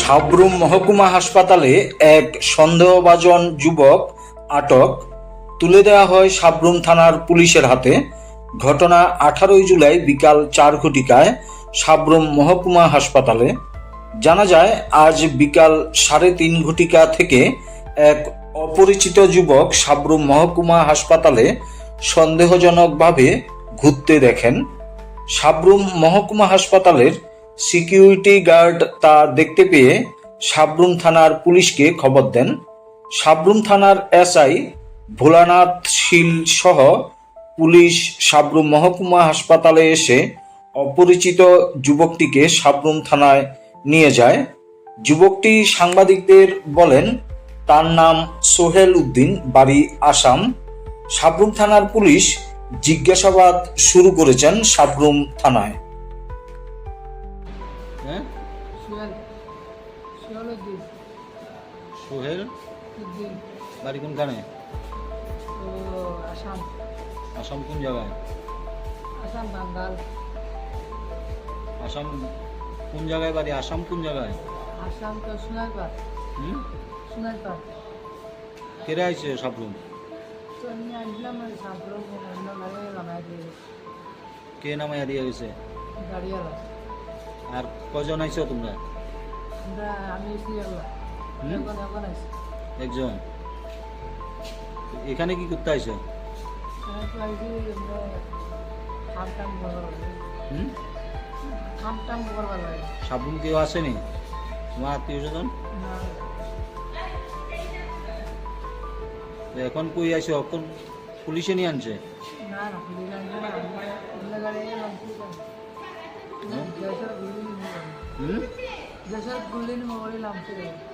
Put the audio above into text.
সাবরুম মহকুমা হাসপাতালে এক সন্দেহভাজন যুবক আটক। তুলে দেওয়া হয় সাবরুম থানার পুলিশের হাতে। ঘটনা আঠারোই জুলাই বিকাল চার ঘটিকায় সাবরুম মহকুমা হাসপাতালে। জানা যায়, আজ বিকাল সাড়ে তিন ঘটিকা থেকে এক অপরিচিত যুবক সাবরুম মহকুমা হাসপাতালে সন্দেহজনকভাবে ঘুরতে দেখেন। সাবরুম মহকুমা হাসপাতালের সিকিউরিটি গার্ড তা দেখতে পেয়ে সাবরুম থানার পুলিশকে খবর দেন। সাবরুম থানার এসআই ভোলানাথ শীল সহ পুলিশ সাবরুম মহকুমা হাসপাতালে এসে অপরিচিত যুবকটিকে সাবরুম থানায় নিয়ে যায়। যুবকটি সাংবাদিকদের বলেন, তার নাম সোহেল উদ্দিন, বাড়ি আসাম। সাবরুম থানার পুলিশ জিজ্ঞাসাবাদ শুরু করেছেন সাবরুম থানায়। হ্যাঁ? সোহেল। সোহেল উদ্দিন সোহেল? উদ্দিন বাড়ি কোনখানে? আসাম। আসাম কোন জায়গায়? আসাম বাঙ্গাল। আসাম কোন জায়গায় বাড়ি? আসাম কোন জায়গায়? আসাম তো সোনারপাড়। হুম? সোনারপাড়। কেড়ে আইছে সাবরুম? তো নিয়ে আসলাম দিয়ে কে নামাইয়া দিয়ে গেছে? গাড়িওয়ালা। আর কজন আইছো তোমরা? একজন এখানে কি করতে আইছো? সাবরুম কেউ আসেনি? তোমার আত্মীয় স্বজন? এখন কই আইছো? এখন পুলিশে নিয়ে আনছে? না না হুম? দেশের গুলি নিয়ে